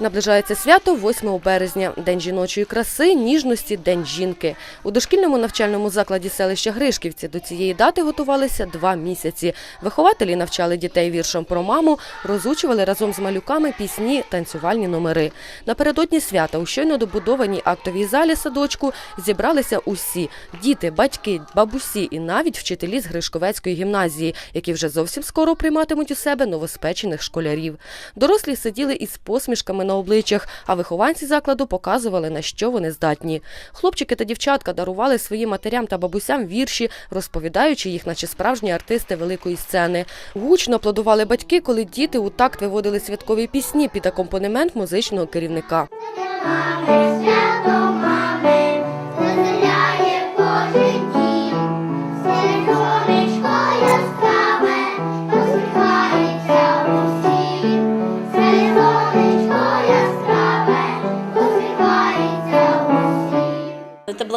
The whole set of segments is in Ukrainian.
Наближається свято 8 березня, день жіночої краси, ніжності, день жінки. У дошкільному навчальному закладі селища Гришківці до цієї дати готувалися два місяці. Вихователі навчали дітей віршам про маму, розучували разом з малюками пісні, танцювальні номери. Напередодні свята у щойно добудованій актовій залі садочку зібралися усі – діти, батьки, бабусі і навіть вчителі з Гришковецької гімназії, які вже зовсім скоро прийматимуть у себе новоспечених школярів. Дорослі сиділи із посмішками на обличчях, а вихованці закладу показували, на що вони здатні. Хлопчики та дівчатка дарували своїм матерям та бабусям вірші, розповідаючи їх, наче справжні артисти великої сцени. Гучно аплодували батьки, коли діти у такт виводили святкові пісні під акомпанемент музичного керівника.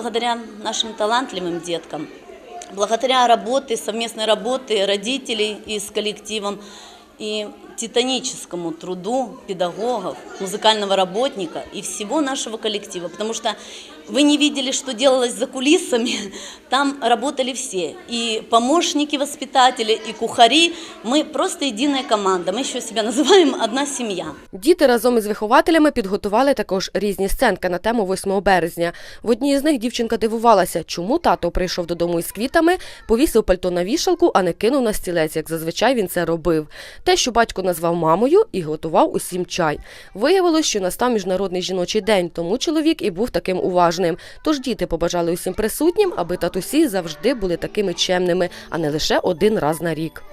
Благодаря нашим талантливым деткам, благодаря работе, совместной работе родителей и с коллективом. И титаническому труду педагогов, музыкального работника и всего нашего коллектива. Потому что вы не видели, что делалось за кулисами. Там работали все. И помощники воспитатели, и кухари. Мы просто единая команда. Мы еще себя называем «одна семья». Діти разом із вихователями підготували також різні сценки на тему 8 березня. В одній із них дівчинка дивувалася, чому тато прийшов додому із квітами, повісив пальто на вішалку, а не кинув на стілець, як зазвичай він це робив. Те, що батько назвав мамою і готував усім чай. Виявилось, що настав міжнародний жіночий день, тому чоловік і був таким уважним. Тож діти побажали усім присутнім, аби татусі завжди були такими чемними, а не лише один раз на рік.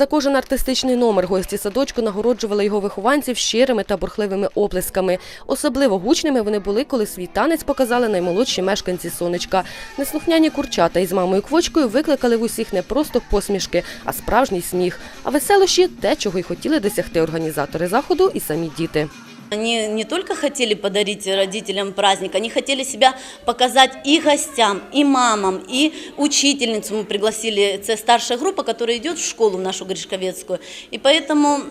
За кожен артистичний номер гості садочку нагороджували його вихованців щирими та бурхливими оплесками. Особливо гучними вони були, коли свій танець показали наймолодші мешканці сонечка. Неслухняні курчата із мамою квочкою викликали в усіх не просто посмішки, а справжній сміх. А веселощі те, чого й хотіли досягти організатори заходу і самі діти. Они не только хотели подарить родителям праздник, они хотели себя показать и гостям, и мамам, и учительницу мы пригласили. Это старшая группа, которая идет в школу в нашу Гришковецкую. И поэтому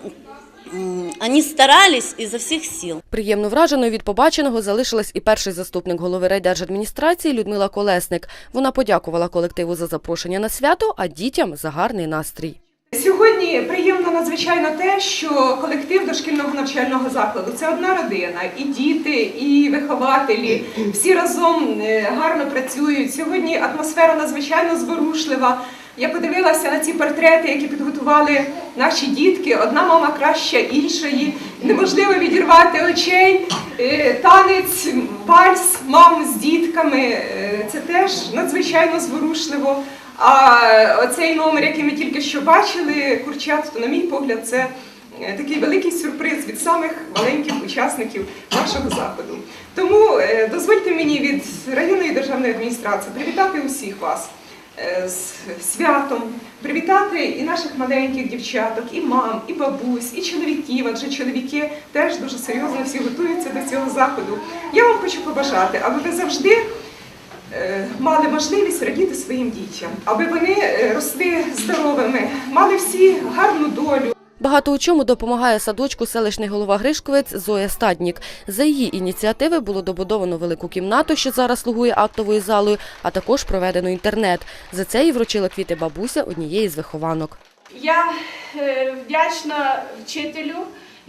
м, они старались изо всех сил. Приємно враженою від побаченого залишилась і перший заступник голови райдержадміністрації Людмила Колесник. Вона подякувала колективу за запрошення на свято, а дітям за гарний настрій. Сьогодні приємно надзвичайно те, що колектив дошкільного навчального закладу це одна родина, і діти, і вихователі всі разом е, гарно працюють. Сьогодні атмосфера надзвичайно зворушлива. Я подивилася на ці портрети, які підготували наші дітки. Одна мама краща іншої. Неможливо відірвати очей. Е, Танець, вальс, мам з дітками. е, Це теж надзвичайно зворушливо. А оцей номер, який ми тільки що бачили, курчат, то, на мій погляд, це е, такий великий сюрприз від самих маленьких учасників нашого заходу. Тому дозвольте мені від районної державної адміністрації привітати усіх вас з святом, привітати і наших маленьких дівчаток, і мам, і бабусь, і чоловіків, адже чоловіки теж дуже серйозно всі готуються до цього заходу. Я вам хочу побажати, аби ви завжди е, мали можливість радіти своїм дітям, аби вони е, росли здоровими, мали всі гарну долю. Багато у чому допомагає садочку селищний голова Гришковець Зоя Стаднік. За її ініціативи було добудовано велику кімнату, що зараз слугує актовою залою, а також проведено інтернет. За це їй вручила квіти бабуся однієї з вихованок. Я е, вдячна вчителю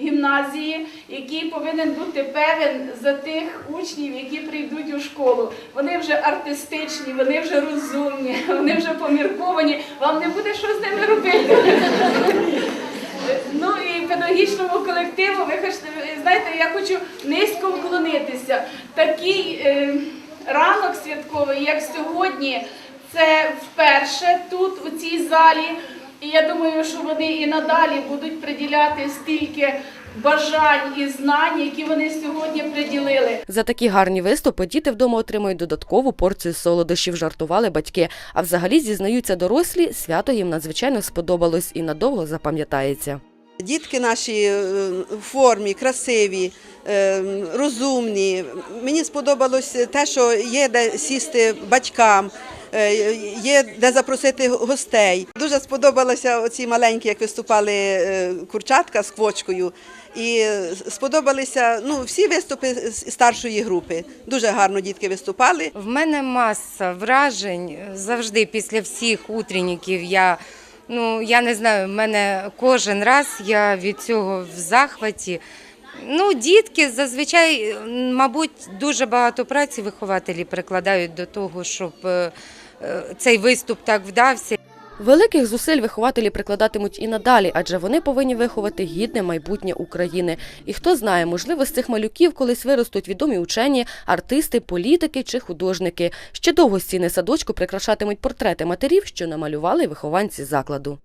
гімназії, який повинен бути певен за тих учнів, які прийдуть у школу. Вони вже артистичні, вони вже розумні, вони вже помірковані. Вам не буде що з ними робити. Педагогічному колективу, ви хочете, знаєте, я хочу низько вклонитися. Такий е, ранок святковий, як сьогодні, це вперше тут, у цій залі. І я думаю, що вони і надалі будуть приділяти стільки бажань і знань, які вони сьогодні приділили. За такі гарні виступи діти вдома отримують додаткову порцію солодощів, жартували батьки. А взагалі зізнаються дорослі, свято їм надзвичайно сподобалось і надовго запам'ятається. Дітки наші е, в формі, красиві, е, розумні. Мені сподобалось те, що є де сісти батькам. е, Є де запросити гостей. Дуже сподобалося оці маленькі, як виступали курчатка з квочкою. І сподобалися ну, всі виступи з старшої групи. Дуже гарно дітки виступали. В мене маса вражень завжди після всіх утренників. Я ну я не знаю, в мене кожен раз я від цього в захваті. Ну, дітки зазвичай, мабуть, дуже багато праці вихователі прикладають до того, щоб е, е, цей виступ так вдався. Великих зусиль вихователі прикладатимуть і надалі, адже вони повинні виховати гідне майбутнє України. І хто знає, можливо, з цих малюків колись виростуть відомі учені, артисти, політики чи художники. Ще довго стіни садочку прикрашатимуть портрети матерів, що намалювали вихованці закладу.